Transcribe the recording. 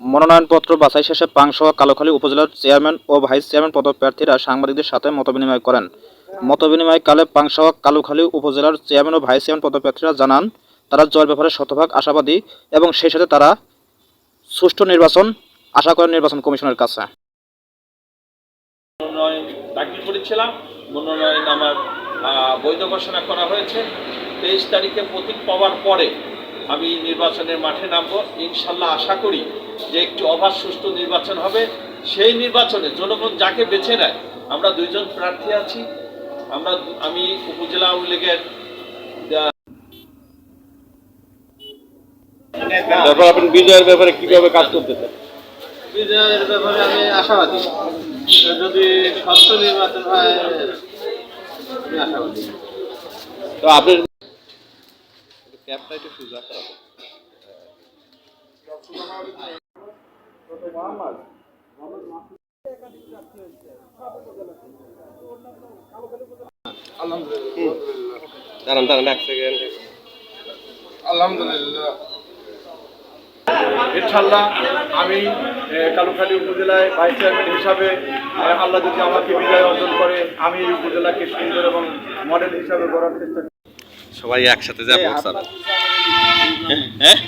মনোনয়নপত্র বাছাই শেষে পাংশা কালোখালী উপজেলার চেয়ারম্যান ও ভাইস চেয়ারম্যান পদপ্রার্থীরা সাংবাদিকদের সাথে মতবিনিময় করেন। মতবিনিময়কালে পাংশা কালোখালী উপজেলার চেয়ারম্যান ও ভাইস চেয়ারম্যান পদপ্রার্থীরা জানান, তারা জয়ের ব্যাপারে শতভাগ আশাবাদী এবং সেই সাথে তারা সুষ্ঠু নির্বাচন আশা করেন নির্বাচন কমিশনের কাছে। বৈধ ঘোষণা করা হয়েছে। তেইশ তারিখে প্রতীক পাওয়ার পরে আমি নির্বাচনের মাঠে নামবো। ইনশাল্লাহ আশা করি যে একটি অবাধ সুষ্ঠু নির্বাচন হবে। সেই নির্বাচনে জনগণ যাকে বেছে নেয় আমরা দুইজন প্রার্থী আছি। আমরা আমি উপজেলা আওয়ামী লীগের তারপর আপনি বিজয়ের ব্যাপারে কীভাবে কাজ করতেছেন? বিজয়ের ব্যাপারে আমি আশাবাদী। যদি স্বচ্ছ নির্বাচন হয় আমি আশাবাদী। তো আপনার ক্যাবটা একটু সোজা করা ইনশাল্লাহ আমি কালুখালী উপজেলায় ভাইস চেয়ারম্যান হিসাবে, আল্লাহ যদি আমাকে বিজয় অর্জন করে, আমি এই উপজেলাকে সুন্দর এবং মডেল হিসাবে গড়ার চেষ্টা সবাই একসাথে যাব স্যার হ্যাঁ?